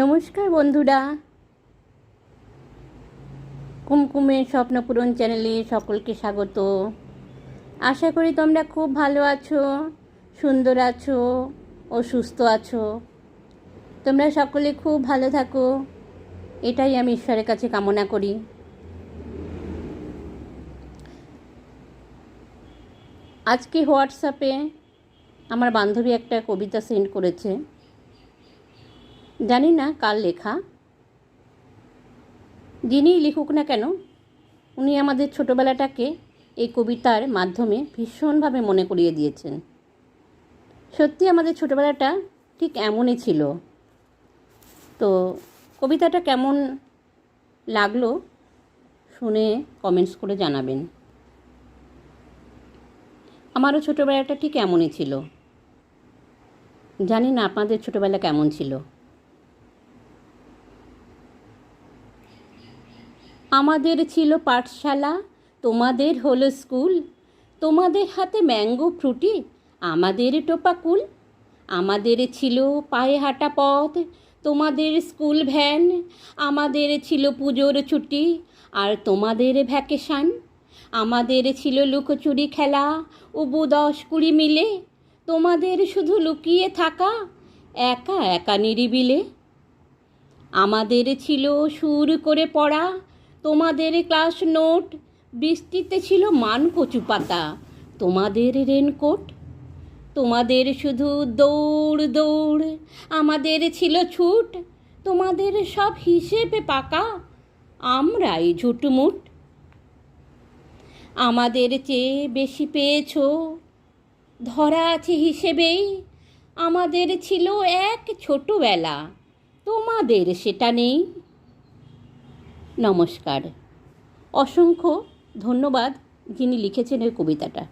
নমস্কার বন্ধুরা। কুমকুমের স্বপ্নপূরণ চ্যানেলে সকলকে স্বাগত। আশা করি তোমরা খুব ভালো আছো, সুন্দর আছো ও সুস্থ আছো। তোমরা সকলে খুব ভালো থাকো, এটাই আমি ঈশ্বরের কাছে কামনা করি। আজকে হোয়াটসঅ্যাপে আমার বান্ধবী একটা কবিতা সেন্ড করেছে। জানি না কার লেখা। যিনিই লিখুক না কেন, উনি আমাদের ছোটোবেলাটাকে এই কবিতার মাধ্যমে ভীষণভাবে মনে করিয়ে দিয়েছেন। সত্যি আমাদের ছোটোবেলাটা ঠিক এমনই ছিল। তো কবিতাটা কেমন লাগল শুনে কমেন্টস করে জানাবেন। আমারও ছোটোবেলাটা ঠিক এমনই ছিল। জানি না আপনাদের ছোটোবেলা কেমন ছিল। আমাদের ছিল পাঠশালা, তোমাদের হলো স্কুল। তোমাদের হাতে ম্যাঙ্গো ফ্রুটি, আমাদের টোপা কুল। আমাদের ছিল পায়ে হাঁটা পথ, তোমাদের স্কুল ভ্যান। আমাদের ছিল পুজোর ছুটি আর তোমাদের ভ্যাকেশান। আমাদের ছিল লুকোচুরি খেলা, উবু দশ কুড়ি মিলে। তোমাদের শুধু লুকিয়ে থাকা, একা একা নিরিবিলে। আমাদের ছিল সুর করে পড়া তোমাদের ক্লাস নোট বৃষ্টিতে ছিল মান কচু পাতা। তোমাদের রেনকোট? তোমাদের শুধু দৌড় দৌড়। আমাদের ছিল ছুট। তোমাদের সব হিসেবে পাকা। আমরাই ঝুটমুট। আমাদের চেয়ে বেশি পেয়েছ। ধরা আছে হিসেবেই। আমাদের ছিল এক ছোটোবেলা। তোমাদের সেটা নেই। নমস্কার। অসংখ্য ধন্যবাদ যিনি লিখেছেন ওই কবিতাটা।